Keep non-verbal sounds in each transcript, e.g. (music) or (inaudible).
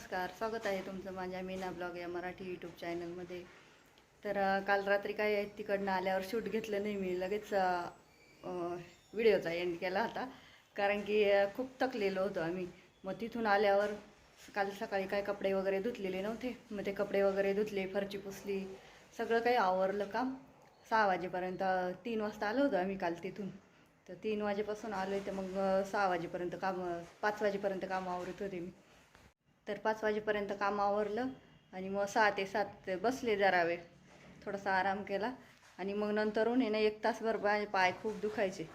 नमस्कार स्वागत आहे तुमचं माझ्या मीना ब्लॉग या मराठी यूट्यूब चॅनलमध्ये तर काल रात्री काय आहे, तिकडनं आल्यावर शूट घेतलं नाही मी लगेच व्हिडिओचा एंड केला होता. कारण की खूप थकलेलो होतो आम्ही. मग तिथून आल्यावर काल सकाळी काय कपडे वगैरे धुतलेले नव्हते. मग ते कपडे वगैरे धुतले फरची पुसली सगळं काही आवरलं काम. सहा वाजेपर्यंत तीन वाजता आलो होतो आम्ही काल तिथून. तर तीन वाजेपासून आलो तर मग सहा वाजेपर्यंत काम पाच वाजेपर्यंत काम आवरत होते मी. तर पाच वाजेपर्यंत काम आवरलं आणि मग सहा ते सात ते बसले जरा वेळ. थोडासा आराम केला आणि मग नंतरून येणं ना एक तासभर माझे पाय खूप दुखायचे.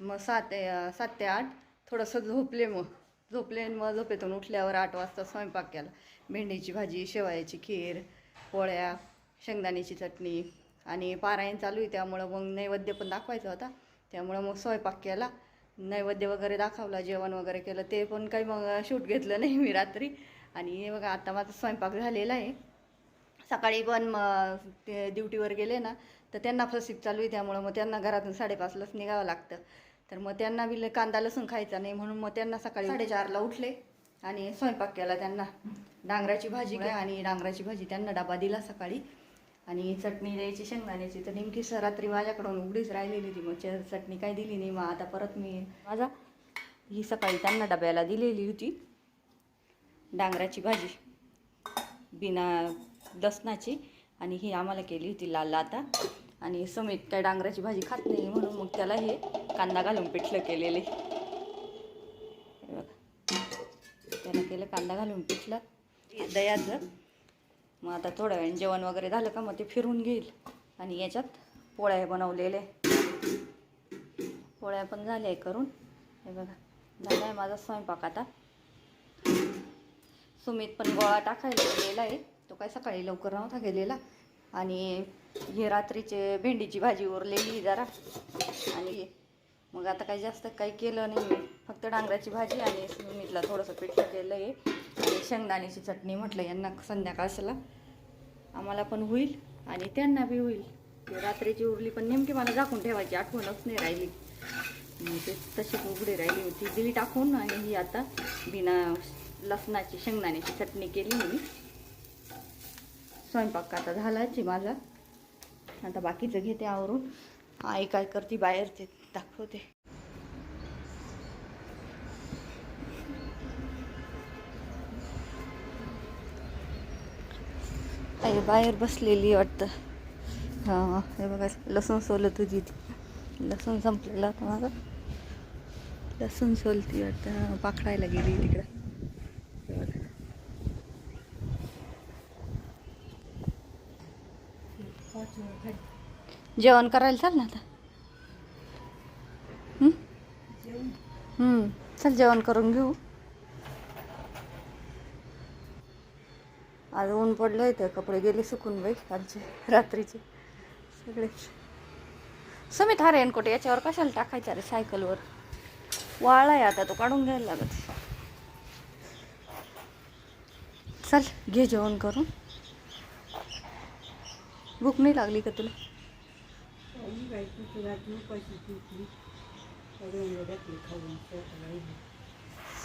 मग सात सात ते आठ थोडंसं झोपले मग. झोपले आणि मग झोपेतून उठल्यावर आठ वाजता स्वयंपाक केला. भेंडीची भाजी शेवयाची खीर पोळ्या शेंगदाण्याची चटणी आणि पारायण चालू आहे. त्यामुळं मग नैवेद्य पण दाखवायचा होता. त्यामुळं मग स्वयंपाक केला. नैवेद्य वगैरे दाखवला जेवण वगैरे केलं. ते पण काही मग शूट घेतलं नाही मी रात्री. आणि हे बघा आता माझा स्वयंपाक झालेला आहे. सकाळी पण मग ते ड्युटीवर गेले ना तर त्यांना फसिप चालू आहे त्यामुळं मग त्यांना घरातून साडेपाचलाच निघावं लागतं. तर मग त्यांना बिल कांदा लसूण खायचा नाही म्हणून मग त्यांना सकाळी साडेचारला उठले आणि स्वयंपाक केला त्यांना. डांगराची भाजी घ्या आणि डांगराची भाजी त्यांना डबा दिला सकाळी. आणि चटणी द्यायची शेंगदाण्याची तर नेमकी रात्री माझ्याकडून उघडीच राहिलेली ती मग च- चटणी काही दिली नाही. मग आता परत मी माझा ही सकाळी त्यांना डब्याला दिलेली होती. डांगराची भाजी. बिना लसणाची. आणि ही आम्हाला केली होती लाल आता आणि समीत काय डांगराची भाजी खात नाही म्हणून मग त्याला हे कांदा घालून पिठलं केलेले. हे बघा. त्याला केलं कांदा घालून पिठलं. दयाचं मग आता थोड्या वेळ जेवण वगैरे झालं का मग ते फिरून घेईल. आणि याच्यात पोळ्या बनवलेले पोळ्या पण झाल्या आहे करून. हे बघा. झाला आहे माझा स्वयंपाक आता. सुमित पण गोळा टाकायला गेलेला आहे. तो काय सकाळी लवकर नव्हता गेलेला. आणि हे रात्रीचे भेंडीची भाजी उरलेली जरा. आणि मग आता काही जास्त काही केलं नाही मी. फक्त डांगराची भाजी आणि सुमितला थोडंसं पिठलं केलं आहे. आणि शेंगदाण्याची चटणी म्हटलं यांना संध्याकाळला आम्हाला पण होईल आणि त्यांना बी होईल. रात्रीची उरली पण नेमकी मला झाकून ठेवायची आठवणच नाही राहिली. मग ते तशी उघडी राहिली होती. दिली टाकून आणि ही आता बिना लसणाची शेंगदाण्याची चटणी केली मी. स्वयंपाक आता झाला माझा. आता बाकीचं घेते आवरून. आई काय करते? बाहेर ते दाखवते. आई बाहेर बसलेली वाटतं. हां हे बघा लसूण सोलत होती लसूण संपलेला माझा. लसूण सोलती वाटतं. पाखडायला गेली तिकडं. जेवण करायला चाल ना आता. चल जेवण करून घेऊ. आज ऊन पडलं तर कपडे गेले सुकून बाई आजचे रात्रीचे. सगळे. समित हा रेनकोट याच्यावर कशाला टाकायचा रे सायकलवर? वाळा आहे आता तो काढून घ्यायला लागत. चल घे जेवण करून. भूक नाही लागली का तुला?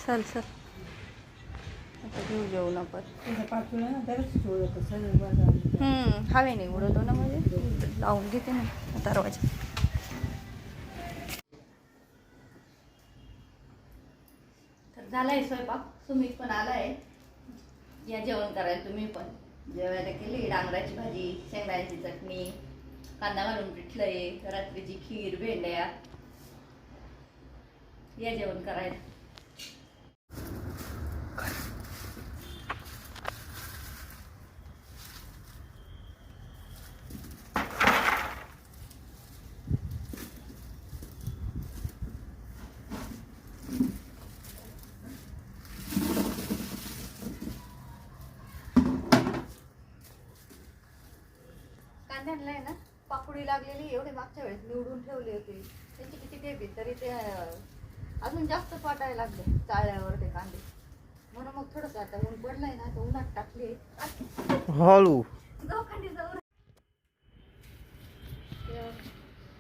चल चल. आता घेऊ जेवण आपण. हम्म, हवे नाही उडवतो ना मध्ये लावून घेते ना दरवाजा. तर झालाय स्वयंपाक. सुमित पण आलाय. या जेवण करायला तुम्ही पण. जेवायला केली डांगराची भाजी शेंगदाण्याची चटणी. कांदा घालून पिठलं आहे रात्रीची खीर भेंड्या. या जेवण करायला. कांदा आहे ना? पाकुडी लागलेली एवढे मागच्या वेळेस निवडून ठेवले होते. त्यांची किती टेपी तरी ते अजून जास्त पाटायला लागले चाळ्यावर ते कांदे. म्हणून मग थोडंसं आता ऊन पडलंय ना तर उन्हात टाकले. हळू.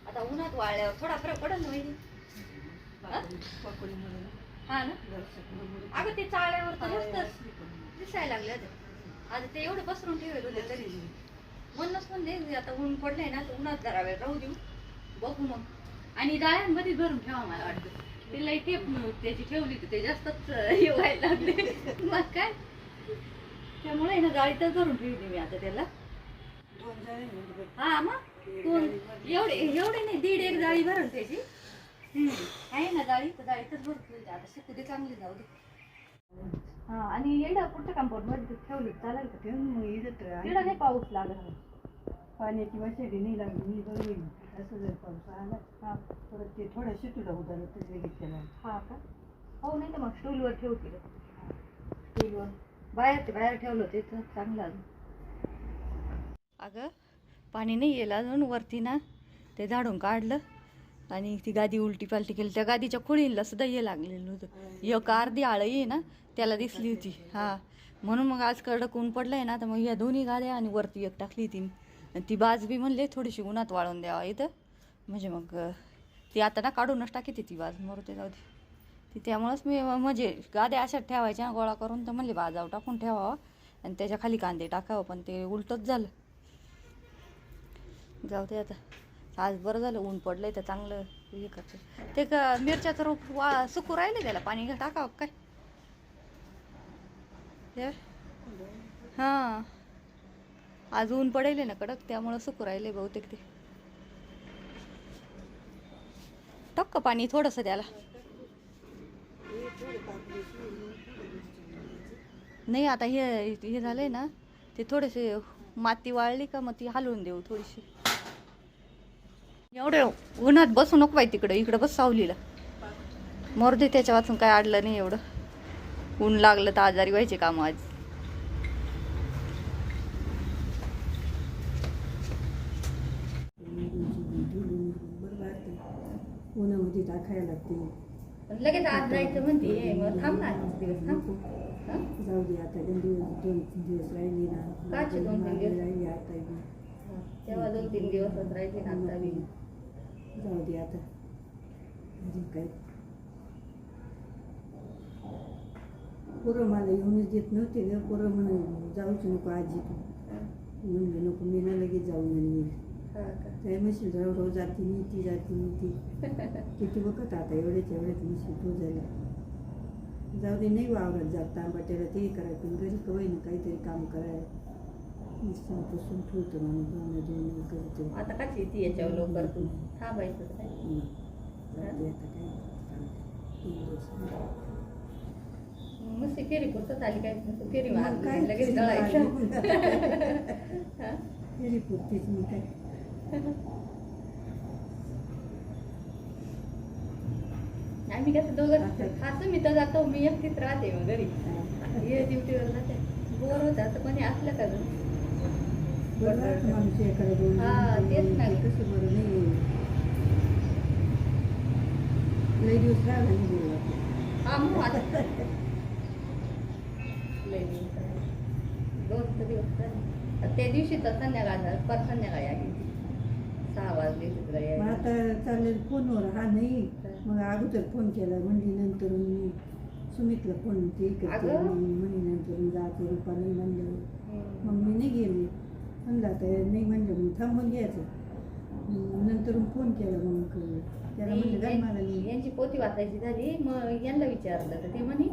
आता उन्हात वाळल्यावर थोडा फरक पडेल ना वहिनी? हा? हा ना? अगं ते चाळ्यावर तर दिसायला लागले आता. आता ते एवढे पसरून ठेवले होते तरी. म्हणूनच म्हणले आता ऊन पडलंय ना तर उन्हात जरा वेळ राहू देऊ. बघू मग. आणि डाळ्यांमध्ये भरून ठेवा मला वाटतं. तिला इथे त्याची ठेवली तर ते जास्तच हे व्हायला लागले. मग काय? त्यामुळे ना जाळीतच भरून ठेवली मी आता त्याला. हा मग? दोन एवढे एवढे नाही दीड एक जाळी भरून त्याची. आहे ना जाळी तर जाळीतच भरून ठेवली आता शिकू दे चांगली जाऊ दे. हा आणि येडा पुढच्या कंपाऊंडमध्ये ठेवली चालेल का ठेवून? मग इथं येडा नाही पाऊस लागत पाण्याची वसडी नाही लागली मी बघली असं जर पाऊस आला हा. परत ते थोडं शिटूला उदाहरण ते लगेच त्याला हा का? हो नाही तर मग स्टूलवर ठेवते स्टूलवर बाहेर ते बाहेर ठेवलं ते तर चांगलं अजून. अगं पाणी नाही येलं अजून वरती ना ते झाडून काढलं. आणि ती गादी उलटी पालटी केली. त्या गादीच्या खोळीला सुद्धा ये लागलेलं होतं. एक अर्धी आळई आहे ना त्याला दिसली होती. हा. म्हणून मग आज कडक ऊन पडलंय ना तर मग या दोन्ही गाद्या आणि वरती एक टाकली ती आणि ती बाज बी म्हणले थोडीशी उन्हात वाळून द्यावा इथं. म्हणजे मग ती आता ना काढूनच टाकी ती बाज. मरते जाऊ दे. ती त्यामुळंच मी म्हणजे गाद्या अशा ठेवायच्या गोळा करून तर म्हणले बाजाव टाकून ठेवावं. आणि त्याच्याखाली कांदे टाकावं पण ते उलटच झालं. जाऊ दे आता. आज बरं झालं ऊन पडलं आहे तर चांगलं हे करते. ते का मिरच्याचं रोप वा सुकू राहिले त्याला पाणी घा- टाकावं काय? हे? हां. आज ऊन पडेल ना कडक त्यामुळं सुकू राहिले बहुतेक ते. टक्क पाणी थोडंसं त्याला? नाही आता हे हे झालंय ना ते थोडेसे माती वाळली का मग ती हलवून देऊ थोडीशी. एवढे उन्हात बसू नको बाई तिकडं इकडं बस सावलीला. मरू दे त्याच्या वाचून काय अडलं नाही एवढं. ऊन लागलं तर आजारी व्हायचे काम आज. उन्हामध्ये टाकायला लागते? लगेच आज जायचं म्हणते. मग थांब ना दिवस थांब. जाऊ दे आता दोन दिवस दोन तीन दिवस राहिली ना. काचे दोन तीन दिवस? राहिली आता. तेव्हा दोन तीन दिवसच राहायचे ना आता बी. जाऊ दे आता काय? पोरं मला येऊनच देत नव्हते ग. पोरं म्हणे जाऊच नको आजी तू. म्हणले नको मी ना लगेच हा का? काय म्हशील राव जाती मी ती जाती मी ती. किती बघत आता एवढ्याच एवढ्याच म्हशी तो झाल्या. जाऊ दे नाही वावरात जात तांबाट्याला ते करायचं घरी कवाय ना काहीतरी काम करायला. नुसतं पुसून ठेवतो माणूस दोन दोन करतो आता कशी ती याच्यावर लवकर तू थांबायचं काय दे आता काय तीन दिवस. मस्त फेरी पुरतं आली काय फेरी मग काय लगेच दळायचं. हा? फेरी पुरतीच मग काय आम्ही कसं दोघं असं मी तर जातो मी एकटीच राहते मग घरी हे ड्युटीवर जाते बोर होत असं कोणी असलं का गं? बरं वाटतं माणूस एखादं दोन हा, दिवस तेच ना. कसं बरं नाही लई दिवस राहिला नाही लय दिवस. दोन तर दिवस. त्या दिवशी तर संध्याकाळ पर संध्याकाळी आली ती. सहा वाजले मग. आता चालेल फोनवर हा नाही मग अगोदर फोन केला म्हणजे नंतर मी सुमितला फोन ते करते अगं. म्हणे नंतर जाते रुपा नाही म्हणलं. मग मी नाही गेले म्हणलं आता नाही म्हणलं मग थांबून घ्यायचं. नंतर फोन केला मग त्याला म्हणलं काय मला नाही, नाही यांची पोती वाचायची झाली. मग यांना विचारलं तर ते म्हणे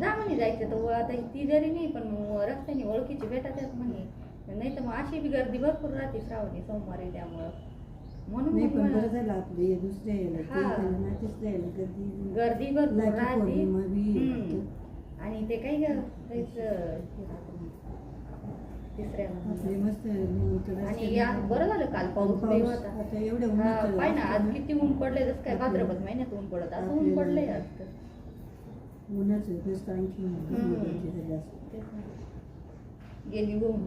जा म्हणे जायचं तर आता ती जरी नाही पण मग रस्त्याने ओळखीची आहेत म्हणे. नाही तर मग अशी बी गर्दी भरपूर राहते श्रावणी सोमवारी त्यामुळं. म्हणून नाही पण बरं झालं आपलं हे दुसऱ्या यायला ते हा. झालं ना तिसऱ्या यायला गर्दी गर्दी भरपूर लाठी राहते. पौर्णिमा बी हम्म. आणि ते काही ग- काहीच हे राहत नाही. तिसऱ्याला आणि या बरं झालं काल पाऊस होता. पाय ना आज असताना किती ऊन पडलंय जसं काय भाद्रपद महिन्यात ऊन पडत असं ऊन पडलंय आज तर. गेली होऊन?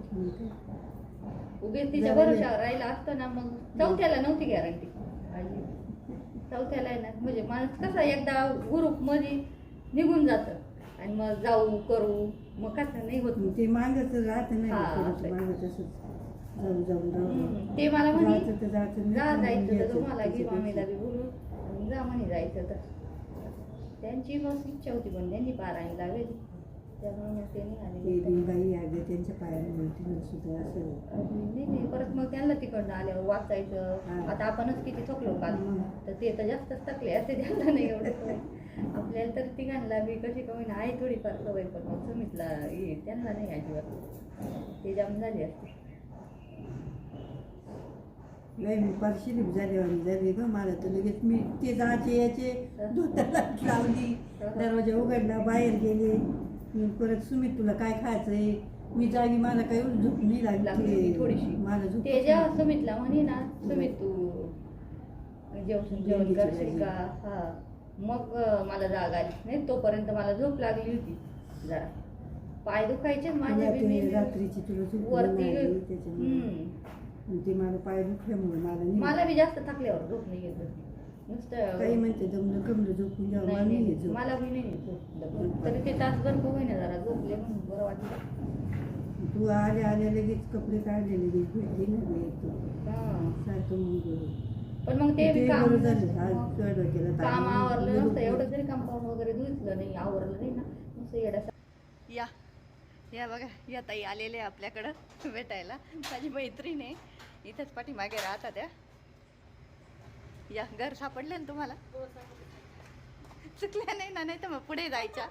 उगेच तिच्या. भरोशावर राहिला असतं ना मग चौथ्याला नव्हती गॅरंटी चौथ्याला आहे ना म्हणजे माणूस कसा एकदा ग्रुपमध्ये निघून जात. आणि मग जाऊ करू. मग कसं नाही होत मग ते राहतं नाही हा, थोडंसं असं. मागं तसंच जाऊन जाऊन जाऊन हम्म. ते मला म्हणे जायचं तर जायचं नाही जा जायचं तर तुम्हाला घे. मामीला बी बोलून आणि जा म्हणे जायचं तर त्यांची बस इच्छा होती पण त्यांनी पारायण लावेल त्यामुळे मग ते बाई त्यांच्या पायाने मिळतील सुद्धा असं नाही नाही परत मग त्यांना तिकडनं आल्यावर वाचायचं हा. आता आपणच किती थकलो काल. तर ते तर जास्तच थकले असते त्यांना नाही एवढं. आपल्याला तर तिघांना मी कशी कमी आहे थोडीफार सवय पण सुमितला ये त्यांना नाही अजिबात. ते जाम झाले असते नाही मी पारशी झाली झाली ग. मला तर लगेच मी ते जायचे याचे धोत्याला लावली दरवाजा उघडला बाहेर गेले. परत सुमित तुला काय खायचंय? मी जागी मला काही झोप नाही लागली. थोडीशी. मला झोप ते जेव्हा सुमितला म्हणे ना सुमित तू जेवण जेवण करशील. का? हा. मग मला जाग आली नाही. तोपर्यंत मला झोप लागली होती. जरा. पाय दुखायचे माझे तुला बी ते मी रात्रीची तुला वरती नाही आली ते मला पाय दुखल्यामुळे मला नाही मला बी जास्त थकल्यावर झोप नाही येत नुसतं काही म्हणते दमलं कमलं झोपून घ्यावं मला नाही, नाही नाही, बी नाही झोप. तरी ते तासभर का होईना जरा. झोपले म्हणून बरं वाटलं. तू आल्या आल्या लगेच कपडे काढले लगेच भेटली ना मी येतो हा. सारखं मग पण मग ते बी काम काम आवरलं नसतं. एवढं जरी कंपाऊंड वगैरे धुतलं नाही आवरलं नाही ना नुसतं या. या बघा या ताई आलेले आहे आपल्याकडं भेटायला. माझी मैत्रीण आहे. इथंच पाठीमागे राहतात त्या या घर सापडलं ना तुम्हाला? चुकल्या नाही ना नाही तर मग पुढे जायच्या.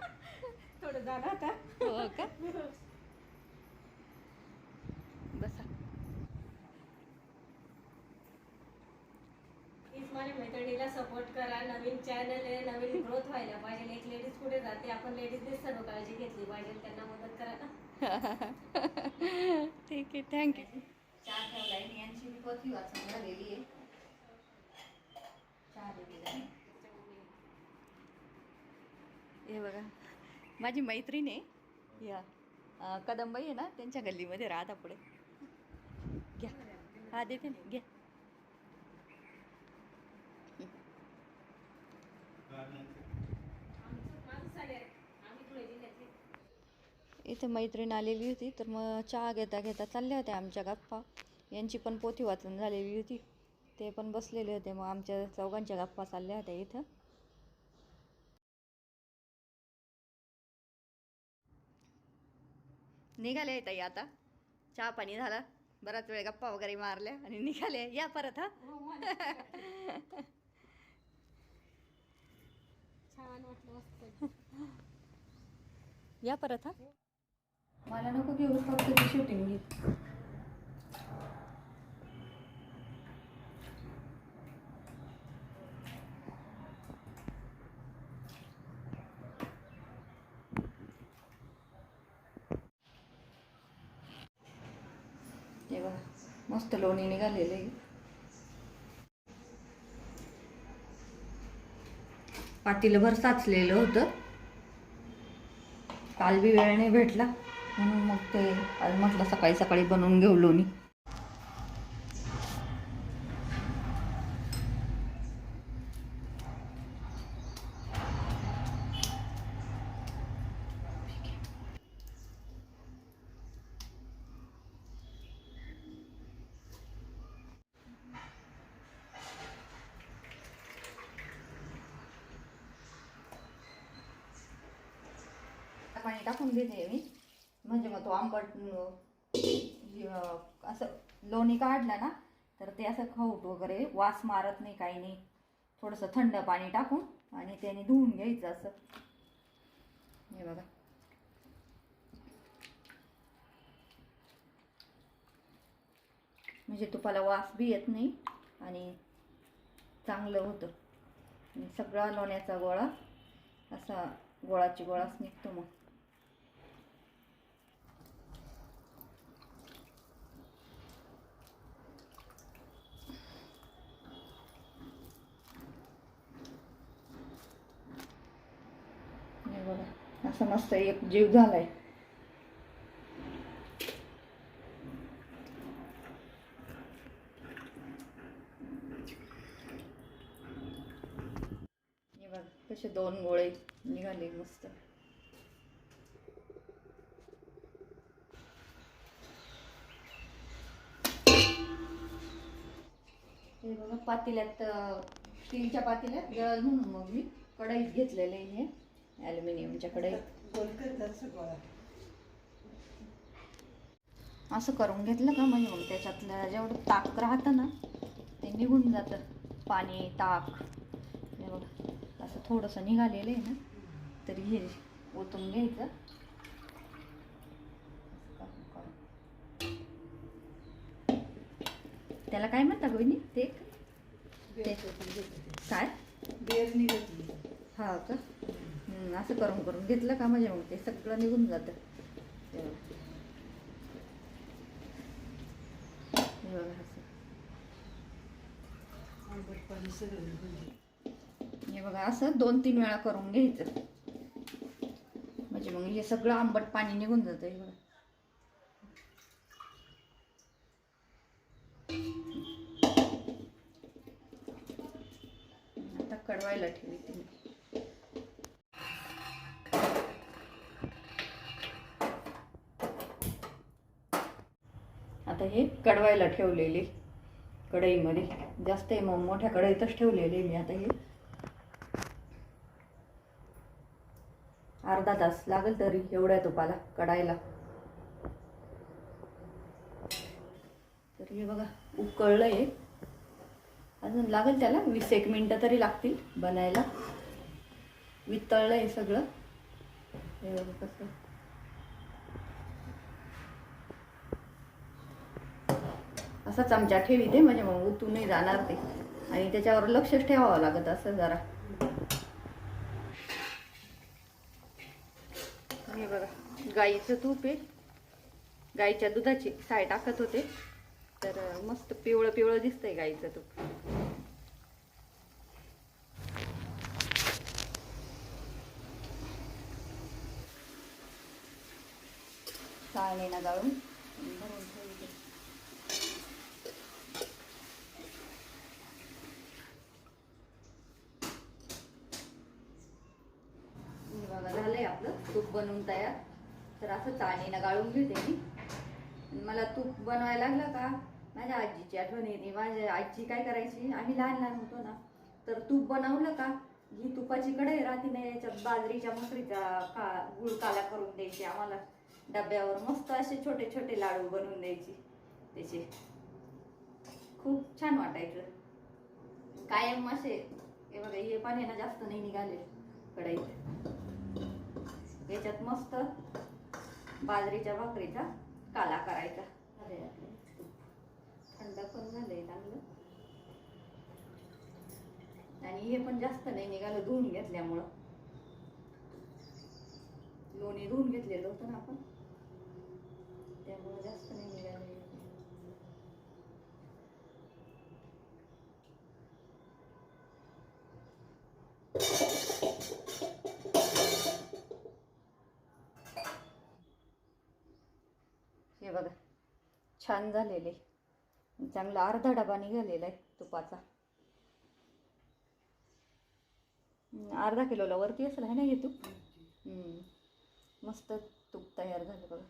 थोडं झालं आता. हो का? (laughs) बसा. माझ्या मैत्रिणीला सपोर्ट करा. नवीन चॅनल आहे नवीन ग्रोथ व्हायला पाहिजे. एक लेडीज पुढे जाते आपण लेडीजने सर्व काळजी घेतली पाहिजे. त्यांना मदत करा ना. (laughs) ठीक आहे थँक्यू चहा ठेवलाय. आणि यांची बी पोथी वाचून झालेली आहे. चहा दिलेला आहे. हे बघा माझी मैत्रीण आहे. या कदंबाई आहे ना त्यांच्या गल्लीमध्ये राहता पुढे. घ्या. हा देते ना घ्या. इथे मैत्रीण आलेली होती तर मग चहा घेता घेता चालल्या होत्या आमच्या गप्पा. यांची पण पोथी वाचून झालेली होती. ते पण बसलेले होते मग आमच्या चौघांच्या गप्पा चालल्या होत्या इथं. निघाले ताई आता. चहा पाणी झाला. बराच वेळ गप्पा वगैरे मारल्या आणि निघाले या परत हा? (laughs) छान वाटलं मस्त (laughs) या परत हा. मला नको घेऊ फक्त ती शूटिंग घे हे बघा मस्त लोणी निघालेले पातीलभर साचलेलं होतं. काल बी वेळ नाही भेटला म्हणून मग ते आज म्हटलं सकाळी सकाळी बनवून घेऊ लोणी पाणी टाकून घेते मी. म्हणजे मग तो आंबट असं लोणी काढलं ना तर ते असं खवट वगैरे वास मारत नाही काही नाही. थोडंसं थंड पाणी टाकून आणि त्याने धुवून घ्यायचं असं. हे बघा. म्हणजे तुपाला वास बी येत नाही आणि चांगलं होतं. सगळा लोण्याचा गोळा असा गोळाची गोळाच निघतो मग हे बघा असं मस्त एक जीव झालाय. हे कसे दोन गोळे निघाले मस्त. हे बघा पातेल्यात स्टीलच्या पातेल्यात गळल म्हणून मग मी कढईत घेतलेले आहे हे. ॲल्युमिनियमच्या कढईत असं करून घेतलं का म्हणजे मग त्याच्यातलं जेवढं ताक राहतं ना ते निघून जातं. पाणी ताक हे बघा असं थोडंसं निघालेलं आहे ना तरी हे ओतून घ्यायचं. त्याला काय म्हणता बहिणी? ते काय? बेर निघत हा का? असं करून करून. घेतलं का म्हणजे मग ते सगळं निघून जातं. हे बघा. हे बघा असं असं दोन तीन वेळा करून घ्यायचं. म्हणजे मग हे सगळं आंबट पाणी निघून जातं हे बघा. आता कडवायला ठेवी. कडवायला ठेवलेली कढईमध्ये. जास्त आहे मग मोठ्या कढईतच ठेवलेली मी आता हे. अर्धा तास लागेल तरी एवढ्या तुपाला कढायला. तर हे बघा उकळलं आहे अजून लागेल त्याला वीस एक मिनटं तरी लागतील बनायला. वितळलं आहे सगळं. हे बघा कसं असा चमचा ठेवी ते म्हणजे मग उतू नाही जाणार ते. आणि त्याच्यावर लक्षच ठेवावं लागत असं जरा. हे बघा गाईचं तूप आहे. गाईच्या दुधाची साय टाकत होते. तर मस्त पिवळं पिवळं दिसतंय गाईचं तूप. चाळणीला गाळून भरून ठेवते हे बघा झालंय आपलं तूप बनवून तयार. तर असं चाळणीनं गाळून घेते मी. मला तूप बनवायला लागलं का? माझ्या आजीची आठवण येते. माझ्या आजी काय करायची? आम्ही लहान लहान होतो ना. तर तूप बनवलं का? ही तुपाची कढई राहते ना याच्यात बाजरीच्या भाकरीचा का गुळ काला करून द्यायची आम्हाला. डब्यावर मस्त असे छोटे छोटे लाडू बनवून द्यायची. त्याचे. खूप छान वाटायचं. कायम असे. हे बघा हे पण आहे ना जास्त नाही निघाले कढईत. याच्यात मस्त बाजरीच्या भाकरीचा काला करायचा. थंड पण झालंय चांगलं. आणि हे पण जास्त नाही निघालं धुवून घेतल्यामुळं. लोणी धुवून घेतलेलं होतं ना आपण. त्यामुळं जास्त नाही हे. बघा. छान झालेले. चांगला अर्धा डबा निघालेला आहे तुपाचा. अर्धा किलोला वरती असेल आहे ना हे तूप? मस्त तूप तयार झालं बघा.